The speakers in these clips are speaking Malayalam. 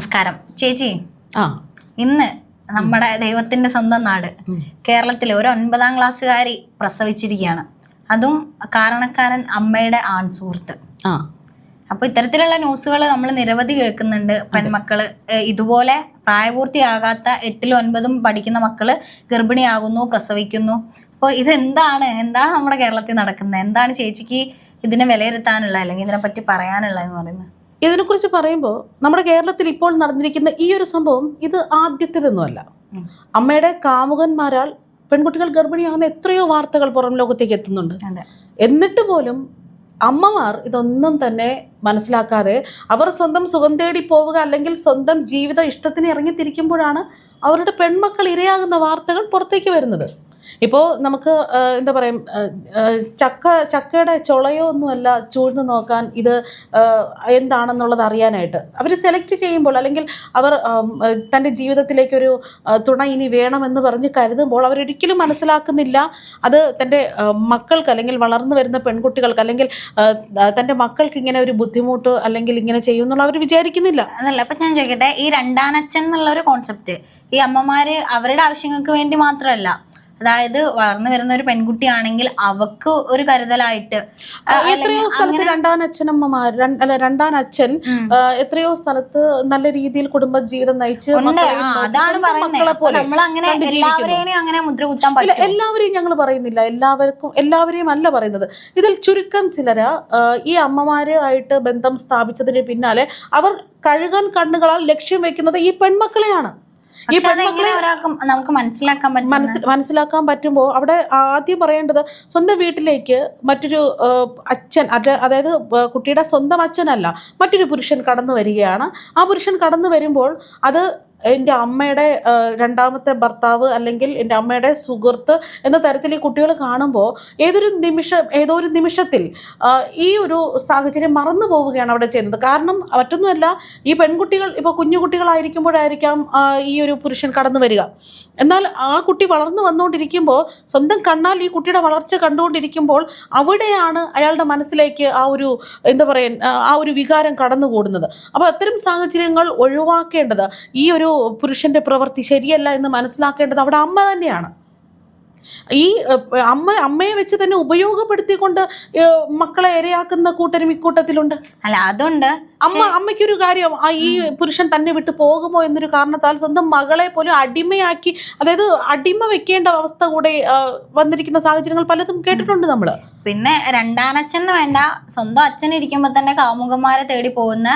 നമസ്കാരം. ചേച്ചി ആ. ഇന്ന് നമ്മുടെ ദൈവത്തിന്റെ സ്വന്തം നാട്. കേരളത്തിലെ ഒരു ഒൻപതാം ക്ലാസ്സുകാരി പ്രസവിച്ചിരിക്കുകയാണ്. അതും കാരണക്കാരൻ അമ്മയുടെ ആൺ സുഹൃത്ത്. അപ്പൊ ഇത്തരത്തിലുള്ള ന്യൂസുകൾ നമ്മൾ നിരവധി കേൾക്കുന്നുണ്ട്. പെൺമക്കൾ ഇതുപോലെ പ്രായപൂർത്തിയാകാത്ത എട്ടിലും ഒൻപതും പഠിക്കുന്ന മക്കൾ ഗർഭിണിയാകുന്നു പ്രസവിക്കുന്നു. അപ്പോൾ ഇതെന്താണ്? എന്താണ് നമ്മുടെ കേരളത്തിൽ നടക്കുന്നത്? എന്താണ് ചേച്ചിക്ക് ഇതിനെ വിലയിരുത്താനുള്ള അല്ലെങ്കിൽ ഇതിനെപ്പറ്റി പറയാനുള്ളതെന്ന് പറയുന്നത്? ഇതിനെക്കുറിച്ച് പറയുമ്പോൾ നമ്മുടെ കേരളത്തിൽ ഇപ്പോൾ നടന്നിരിക്കുന്ന ഈ ഒരു സംഭവം ഇത് ആദ്യത്തേതൊന്നുമല്ല. അമ്മയുടെ കാമുകന്മാരാൽ പെൺകുട്ടികൾ ഗർഭിണിയാകുന്ന എത്രയോ വാർത്തകൾ പുറം ലോകത്തേക്ക് എത്തുന്നുണ്ട്. എന്നിട്ട് പോലും അമ്മമാർ ഇതൊന്നും തന്നെ മനസ്സിലാക്കാതെ അവർ സ്വന്തം സുഖം തേടി പോവുക അല്ലെങ്കിൽ സ്വന്തം ജീവിത ഇഷ്ടത്തിന് ഇറങ്ങിത്തിരിക്കുമ്പോഴാണ് അവരുടെ പെൺമക്കൾ ഇരയാകുന്ന വാർത്തകൾ പുറത്തേക്ക് വരുന്നത്. ഇപ്പോൾ നമുക്ക് എന്താ പറയുക ചക്ക ചക്കയുടെ ചുളയോ ഒന്നുമല്ല ചൂഴ്ന്നു നോക്കാൻ ഇത് എന്താണെന്നുള്ളത് അറിയാനായിട്ട്. അവർ സെലക്ട് ചെയ്യുമ്പോൾ അല്ലെങ്കിൽ അവർ തന്റെ ജീവിതത്തിലേക്കൊരു തുണ ഇനി വേണമെന്ന് പറഞ്ഞ് കരുതുമ്പോൾ അവരൊരിക്കലും മനസ്സിലാക്കുന്നില്ല. അത് തന്റെ മക്കൾക്ക് അല്ലെങ്കിൽ വളർന്നു വരുന്ന പെൺകുട്ടികൾക്ക് അല്ലെങ്കിൽ തന്റെ മക്കൾക്ക് ഇങ്ങനെ ഒരു ബുദ്ധിമുട്ട് അല്ലെങ്കിൽ ഇങ്ങനെ ചെയ്യുമെന്നുള്ള അവർ വിചാരിക്കുന്നില്ല. അതല്ല അപ്പം ഞാൻ ചോദിക്കട്ടെ ഈ രണ്ടാനച്ഛൻ എന്നുള്ള ഒരു കോൺസെപ്റ്റ് ഈ അമ്മമാര് അവരുടെ ആവശ്യങ്ങൾക്ക് വേണ്ടി മാത്രമല്ല അതായത് വളർന്നു വരുന്ന ഒരു പെൺകുട്ടിയാണെങ്കിൽ അവക്ക് ഒരു കരുതലായിട്ട് എത്രയോ സ്ഥലത്ത് രണ്ടാം അച്ഛനമ്മമാർ അല്ല രണ്ടാൻ അച്ഛൻ എത്രയോ സ്ഥലത്ത് നല്ല രീതിയിൽ കുടുംബ ജീവിതം നയിച്ച് അതാണ് പറയുന്നത് നമ്മൾ അങ്ങനെ എല്ലാവരെയും അങ്ങനെ മുദ്ര കുത്താൻ ഇല്ല എല്ലാവരെയും ഞങ്ങൾ പറയുന്നില്ല. എല്ലാവർക്കും എല്ലാവരെയും അല്ല പറയുന്നത്. ഇതിൽ ചുരുക്കം ചിലര് ഈ അമ്മമാരുമായിട്ട് ബന്ധം സ്ഥാപിച്ചതിന് പിന്നാലെ അവർ കഴുകാൻ കണ്ണുകളാൽ ലക്ഷ്യം വെക്കുന്നത് ഈ പെൺമക്കളെയാണ്. ഈ പെൺമക്കളെ നമുക്ക് മനസ്സിലാക്കാൻ പറ്റും മനസ്സിലാക്കാൻ പറ്റുമ്പോൾ അവിടെ ആദ്യം പറയേണ്ടത് സ്വന്തം വീട്ടിലേക്ക് മറ്റൊരു അച്ഛൻ അത് അതായത് കുട്ടിയുടെ സ്വന്തം അച്ഛനല്ല മറ്റൊരു പുരുഷൻ കടന്നു വരികയാണ്. ആ പുരുഷൻ കടന്നു വരുമ്പോൾ അത് എന്റെ അമ്മയുടെ രണ്ടാമത്തെ ഭർത്താവ് അല്ലെങ്കിൽ എന്റെ അമ്മയുടെ സുഹൃത്ത് എന്ന തരത്തിൽ ഈ കുട്ടികൾ കാണുമ്പോൾ ഏതൊരു നിമിഷം ഏതോ ഒരു നിമിഷത്തിൽ ഈ ഒരു സാഹചര്യം മറന്നു പോവുകയാണ് അവിടെ ചെയ്യുന്നത്. കാരണം മറ്റൊന്നുമല്ല ഈ പെൺകുട്ടികൾ ഇപ്പോൾ കുഞ്ഞു കുട്ടികളായിരിക്കുമ്പോഴായിരിക്കാം ഈ ഒരു പുരുഷൻ കടന്നു വരിക. എന്നാൽ ആ കുട്ടി വളർന്നു വന്നുകൊണ്ടിരിക്കുമ്പോൾ സ്വന്തം കണ്ണാൽ ഈ കുട്ടിയുടെ വളർച്ച കണ്ടുകൊണ്ടിരിക്കുമ്പോൾ അവിടെയാണ് അയാളുടെ മനസ്സിലേക്ക് ആ ഒരു എന്താ പറയുക ആ ഒരു വികാരം കടന്നുകൂടുന്നത്. അപ്പോൾ അത്തരം സാഹചര്യങ്ങൾ ഒഴിവാക്കേണ്ടത് ഈ ഒരു പുരുഷന്റെ പ്രവൃത്തി ശരിയല്ല എന്ന് മനസ്സിലാക്കേണ്ടത് അവിടെ അമ്മ തന്നെയാണ്. ഈ അമ്മ അമ്മയെ വെച്ച് തന്നെ ഉപയോഗപ്പെടുത്തിക്കൊണ്ട് മക്കളെ ഇരയാക്കുന്ന കൂട്ടരും ഇക്കൂട്ടത്തിലുണ്ട്. അല്ല അതുണ്ട്. അമ്മ അമ്മയ്ക്കൊരു കാര്യം ഈ പുരുഷൻ തന്നെ വിട്ടു പോകുമോ എന്നൊരു കാരണത്താൽ സ്വന്തം മകളെ പോലും അടിമയാക്കി അതായത് അടിമ വെക്കേണ്ട അവസ്ഥ കൂടെ വന്നിരിക്കുന്ന സാഹചര്യങ്ങൾ പലതും കേട്ടിട്ടുണ്ട് നമ്മൾ. പിന്നെ രണ്ടാനച്ഛൻ വേണ്ട സ്വന്തം അച്ഛൻ ഇരിക്കുമ്പോ തന്നെ കാമുകന്മാരെ തേടി പോകുന്ന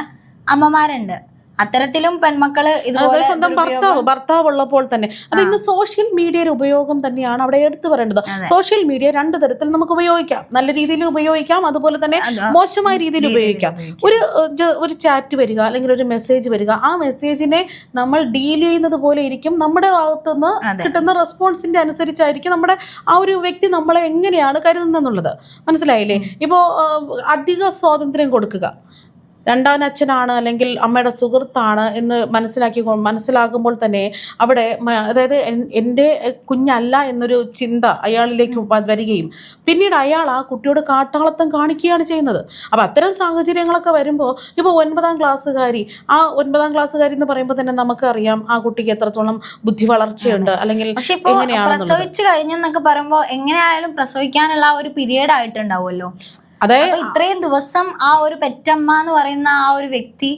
അമ്മമാരുണ്ട്. അത്തരത്തിലും പെൺമക്കൾ ഇതുപോലെ സ്വന്തം ഭർത്താവ് ഭർത്താവ് ഉള്ളപ്പോൾ തന്നെ. അത് ഇന്ന് സോഷ്യൽ മീഡിയയുടെ ഉപയോഗം തന്നെയാണ് അവിടെ എടുത്തു പറയേണ്ടത്. സോഷ്യൽ മീഡിയ രണ്ട് തരത്തിൽ നമുക്ക് ഉപയോഗിക്കാം. നല്ല രീതിയിൽ ഉപയോഗിക്കാം അതുപോലെ തന്നെ മോശമായ രീതിയിൽ ഉപയോഗിക്കാം. ഒരു ഒരു ചാറ്റ് വരിക അല്ലെങ്കിൽ ഒരു മെസ്സേജ് വരിക ആ മെസ്സേജിനെ നമ്മൾ ഡീൽ ചെയ്യുന്നത് പോലെ ഇരിക്കും. നമ്മുടെ ഭാഗത്തുനിന്ന്. കിട്ടുന്ന റെസ്പോൺസിന്റെ അനുസരിച്ചായിരിക്കും നമ്മുടെ ആ ഒരു വ്യക്തി നമ്മളെ എങ്ങനെയാണ് കരുതുന്നത് മനസ്സിലായില്ലേ? ഇപ്പോ അധിക സ്വാതന്ത്ര്യം കൊടുക്കുക. രണ്ടാം അച്ഛനാണ് അല്ലെങ്കിൽ അമ്മയുടെ സുഹൃത്താണ് എന്ന് മനസ്സിലാക്കി മനസ്സിലാകുമ്പോൾ തന്നെ അവിടെ അതായത് എൻ- എന്റെ കുഞ്ഞല്ല എന്നൊരു ചിന്ത അയാളിലേക്ക് വരികയും പിന്നീട് അയാൾ ആ കുട്ടിയോട് കാട്ടാളത്തം കാണിക്കുകയാണ് ചെയ്യുന്നത്. അപ്പോൾ അത്തരം സാഹചര്യങ്ങളൊക്കെ വരുമ്പോൾ ഇപ്പോൾ ഒൻപതാം ക്ലാസ്സുകാരി ആ ഒൻപതാം ക്ലാസ്സുകാരി എന്ന് പറയുമ്പോൾ തന്നെ നമുക്കറിയാം ആ കുട്ടിക്ക് എത്രത്തോളം ബുദ്ധി വളർച്ചയുണ്ട് അല്ലെങ്കിൽ പ്രസവിച്ചു കഴിഞ്ഞെന്നൊക്കെ പറയുമ്പോൾ എങ്ങനെയായാലും പ്രസവിക്കാനുള്ള ആ ഒരു പീരീഡ് ആയിട്ടുണ്ടാവുമല്ലോ. അതായത് ഇത്രയും ദിവസം ആ ഒരു പെറ്റമ്മ എന്ന് പറയുന്ന ആ ഒരു വ്യക്തി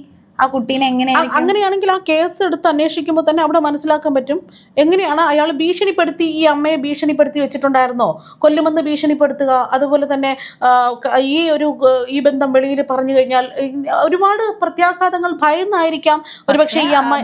ആ കുട്ടീനെ എങ്ങനെയാണ് അങ്ങനെയാണെങ്കിൽ ആ കേസ് എടുത്ത് അന്വേഷിക്കുമ്പോൾ തന്നെ അവിടെ മനസ്സിലാക്കാൻ പറ്റും. എങ്ങനെയാണ് അയാൾ ഭീഷണിപ്പെടുത്തി ഈ അമ്മയെ ഭീഷണിപ്പെടുത്തി വെച്ചിട്ടുണ്ടായിരുന്നോ? കൊല്ലുമെന്ന് ഭീഷണിപ്പെടുത്തുക അതുപോലെ തന്നെ ഈ ഒരു ഈ ബന്ധം വെളിയിൽ പറഞ്ഞു കഴിഞ്ഞാൽ ഒരുപാട് പ്രത്യാഘാതങ്ങൾ ഭയന്നായിരിക്കാം. ഒരുപക്ഷെ ഈ അമ്മ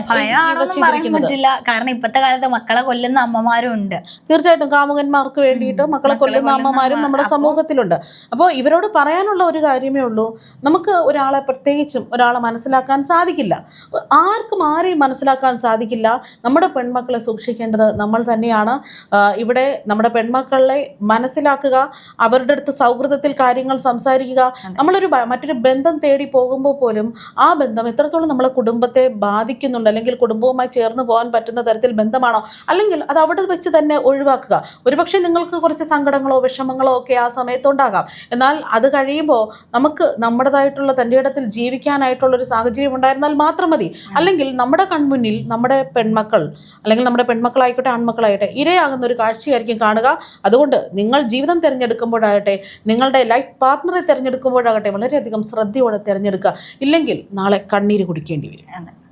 പറയാൻ പറ്റില്ല. കാരണം ഇപ്പത്തെ കാലത്ത് മക്കളെ കൊല്ലുന്ന അമ്മമാരും ഉണ്ട്. തീർച്ചയായിട്ടും കാമുകന്മാർക്ക് വേണ്ടിയിട്ട് മക്കളെ കൊല്ലുന്ന അമ്മമാരും നമ്മുടെ സമൂഹത്തിലുണ്ട്. അപ്പോൾ ഇവരോട് പറയാനുള്ള ഒരു കാര്യമേ ഉള്ളൂ. നമുക്ക് ഒരാളെ പ്രത്യേകിച്ചും ഒരാളെ മനസ്സിലാക്കാൻ സാധിക്കില്ല. ആർക്കും ആരെയും മനസ്സിലാക്കാൻ സാധിക്കില്ല. നമ്മുടെ പെൺമക്കളെ സൂക്ഷിക്കേണ്ടത് നമ്മൾ തന്നെയാണ്. ഇവിടെ നമ്മുടെ പെൺമക്കളെ മനസ്സിലാക്കുക അവരുടെ അടുത്ത് സൗഹൃദത്തിൽ കാര്യങ്ങൾ സംസാരിക്കുക. നമ്മളൊരു മറ്റൊരു ബന്ധം തേടി പോകുമ്പോൾ പോലും ആ ബന്ധം എത്രത്തോളം നമ്മളെ കുടുംബത്തെ ബാധിക്കുന്നുണ്ട് അല്ലെങ്കിൽ കുടുംബവുമായി ചേർന്ന് പോകാൻ പറ്റുന്ന തരത്തിൽ ബന്ധമാണോ അല്ലെങ്കിൽ അത് അവിടെ വെച്ച് തന്നെ ഒഴിവാക്കുക. ഒരുപക്ഷെ നിങ്ങൾക്ക് കുറച്ച് സങ്കടങ്ങളോ വിഷമങ്ങളോ ഒക്കെ ആ സമയത്തുണ്ടാകാം എന്നാൽ അത് കഴിയുമ്പോൾ നമുക്ക് നമ്മുടേതായിട്ടുള്ള തന്റെ ഇടത്തിൽ ജീവിക്കാനായിട്ടുള്ള ഒരു സാഹചര്യം ഉണ്ടായിരുന്നാൽ മാത്രം മതി. അല്ലെങ്കിൽ നമ്മുടെ കൺമുന്നിൽ നമ്മുടെ പെൺമക്കൾ അല്ലെങ്കിൽ നമ്മുടെ പെൺമക്കളായിക്കോട്ടെ ആൺമക്കളായിട്ടെ ഇരയാകുന്ന ഒരു കാഴ്ചയായിരിക്കും കാണുക. അതുകൊണ്ട് നിങ്ങൾ ജീവിതം തിരഞ്ഞെടുക്കുമ്പോഴാകട്ടെ നിങ്ങളുടെ ലൈഫ് പാർട്ട്ണറെ തിരഞ്ഞെടുക്കുമ്പോഴാകട്ടെ വളരെയധികം ശ്രദ്ധയോടെ തിരഞ്ഞെടുക്കുക. ഇല്ലെങ്കിൽ നാളെ കണ്ണീര് കുടിക്കേണ്ടി വരും.